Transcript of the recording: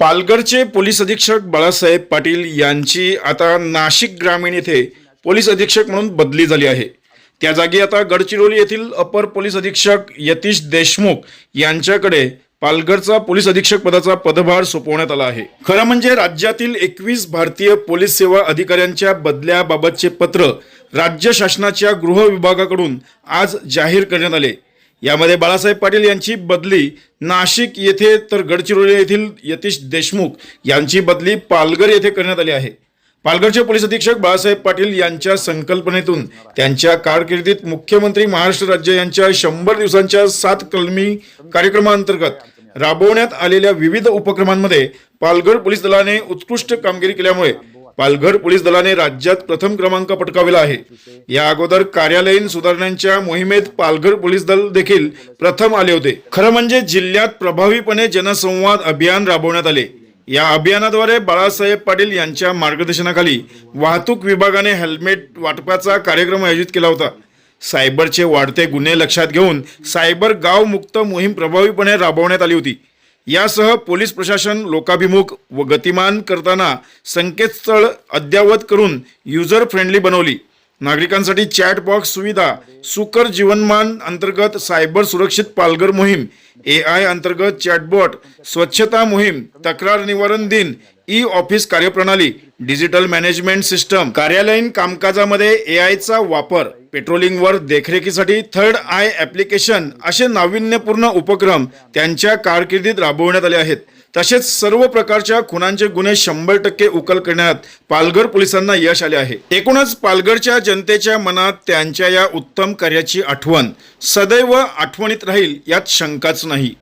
पालघरचे पोलीस अधीक्षक बाळासाहेब पाटील यांची आता नाशिक ग्रामीण येथे पोलीस अधीक्षक म्हणून बदली झाली आहे. त्या जागी आता गडचिरोली येथील अपर पोलीस अधीक्षक यतीश देशमुख यांच्याकडे पालघरचा पोलीस अधीक्षक पदाचा पदभार सोपवण्यात आला आहे. खरं म्हणजे राज्यातील एकवीस भारतीय पोलीस सेवा अधिकाऱ्यांच्या बदल्याबाबतचे पत्र राज्य शासनाच्या गृह विभागाकडून आज जाहीर करण्यात आले. यामध्ये बाळासाहेब पाटील यांची बदली नाशिक येथे तर गडचिरोली येथील यतीश देशमुख यांची बदली पालघर येथे करण्यात आली आहे. पालघरचे पोलीस अधीक्षक बाळासाहेब पाटील यांच्या संकल्पनेतून त्यांच्या कारकिर्दीत मुख्यमंत्री महाराष्ट्र राज्य यांच्या शंभर दिवसांच्या सात कलमी कार्यक्रमाअंतर्गत राबवण्यात आलेल्या विविध उपक्रमांमध्ये पालघर पोलीस दलाने उत्कृष्ट कामगिरी केल्यामुळे पालघर पोलीस दलाने राज्यात प्रथम क्रमांक पटकावला आहे. या अगोदर कार्यालयीन सुधारणांच्या मोहिमेत पालघर पोलीस दल देखील प्रथम आले होते. खरं म्हणजे जिल्ह्यात प्रभावीपणे जनसंवाद अभियान राबवण्यात आले. या अभियानाद्वारे बाळासाहेब पाटील यांच्या मार्गदर्शनाखाली वाहतूक विभागाने हेल्मेट वाटपाचा कार्यक्रम आयोजित केला होता. सायबरचे वाढते गुन्हे लक्षात घेऊन सायबर गाव मुक्त मोहीम प्रभावीपणे राबवण्यात आली होती. यासह पोलीस प्रशासन लोकाभिमुख व गतिमान करताना संकेतस्थळ अद्ययावत करून युजर फ्रेंडली बनवली. नागरिकांसाठी चॅट बॉक्स सुविधा सुकर जीवनमान अंतर्गत सायबर सुरक्षित पालघर मोहीम ए आय अंतर्गत चॅटबॉट स्वच्छता मोहीम तक्रार निवारण दिन ई ऑफिस कार्यप्रणाली डिजिटल मॅनेजमेंट सिस्टम कार्यालयीन कामकाजामध्ये ए आयचा वापर पेट्रोलिंगवर देखरेखीसाठी थर्ड आय ॲप्लिकेशन असे नाविन्यपूर्ण उपक्रम त्यांच्या कारकिर्दीत राबवण्यात आले आहेत. तसेच सर्व प्रकारच्या खुनांचे गुन्हे शंभर टक्के उकल करण्यात पालघर पोलिसांना यश आले आहे. एकूणच पालघरच्या जनतेच्या मनात त्यांच्या या उत्तम कार्याची आठवण सदैव आठवणीत राहील यात शंकाच नाही.